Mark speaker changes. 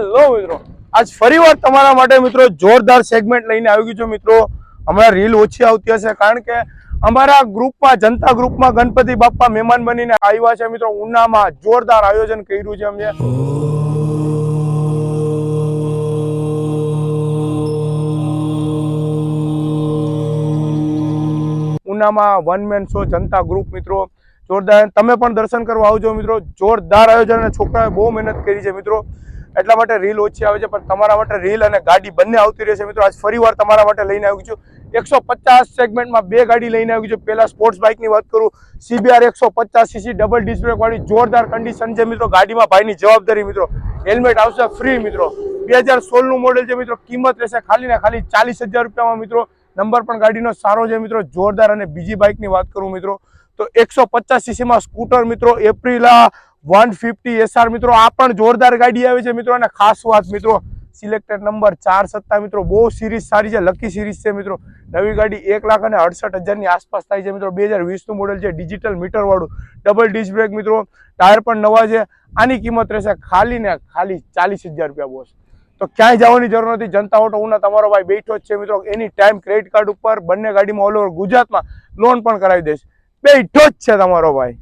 Speaker 1: Hello મિત્રો. આજ ફરીવાર તમારા માટે મિત્રો જોરદાર સેગમેન્ટ લઈને આવી ગયું છું મિત્રો. હમણાં રીલ ઓછી આવતી હશે કારણ કે અમારા ગ્રુપમાં જનતા ગ્રુપમાં ગણપતિ બાપ્પા મહેમાન બનીને આવ્યા છે મિત્રો. ઉનામાં જોરદાર આયોજન કર્યું છે અમે ઉનામાં વન મેન શો જનતા ગ્રુપ મિત્રો. જોરદાર. તમે પણ દર્શન કરવા આવજો મિત્રો. જોરદાર આયોજન અને છોકરાએ બહુ મહેનત કરી છે મિત્રો. એટલા માટે રીલ ઓછી આવે છે, પણ તમારા માટે રીલ અને ગાડી બંને આવતી રહેશે મિત્રો. આજ ફરીવાર તમારા માટે લઈને આવી છું. એકસો પચાસ સેગમેન્ટમાં બે ગાડી લઈને આવી છું. પહેલાં સ્પોર્ટ્સ બાઇકની વાત કરું. સીબીઆર એકસો પચાસ સીસી ડબલ ડિસ્ક વાળી જોરદાર કન્ડિશન છે મિત્રો. ગાડીમાં ભાઈની જવાબદારી મિત્રો. હેલ્મેટ આવશે ફ્રી મિત્રો. બે હજાર સોળનું મોડેલ છે મિત્રો. કિંમત રહેશે ખાલી ને ખાલી ચાલીસ હજાર રૂપિયામાં મિત્રો. નંબર પણ ગાડીનો સારો છે મિત્રો. જોરદાર અને બીજી બાઇકની વાત કરું મિત્રો. તો એકસો પચાસ સીસીમાં સ્કૂટર મિત્રો. એપ્રિલા વન ફિફ્ટી એસઆર મિત્રો, આ પણ જોરદાર ગાડી આવે છે મિત્રો. અને ખાસ વાત મિત્રો સિલેક્ટેડ નંબર ચાર સત્તા મિત્રો, બહુ સિરીઝ સારી છે લકી સિરીઝ છે મિત્રો. નવી ગાડી એક લાખ અને અડસઠ હજારની આસપાસ થાય છે મિત્રો. બે હજાર વીસનું મોડલ છે ડિજિટલ મીટરવાળું ડબલ ડિસ્ક બ્રેક મિત્રો, ટાયર પણ નવા છે. આની કિંમત રહેશે ખાલી ને ખાલી ચાલીસ હજાર રૂપિયા બોસ તો ક્યાંય જવાની જરૂર નથી. જનતા ઓટો, ઉના, તમારો ભાઈ બેઠો જ છે મિત્રો. એની ટાઈમ ક્રેડિટ કાર્ડ ઉપર બંને ગાડીમાં ઓલ ઓવર ગુજરાતમાં લોન પણ કરાવી દઈશ. બેઠો જ છે તમારો ભાઈ.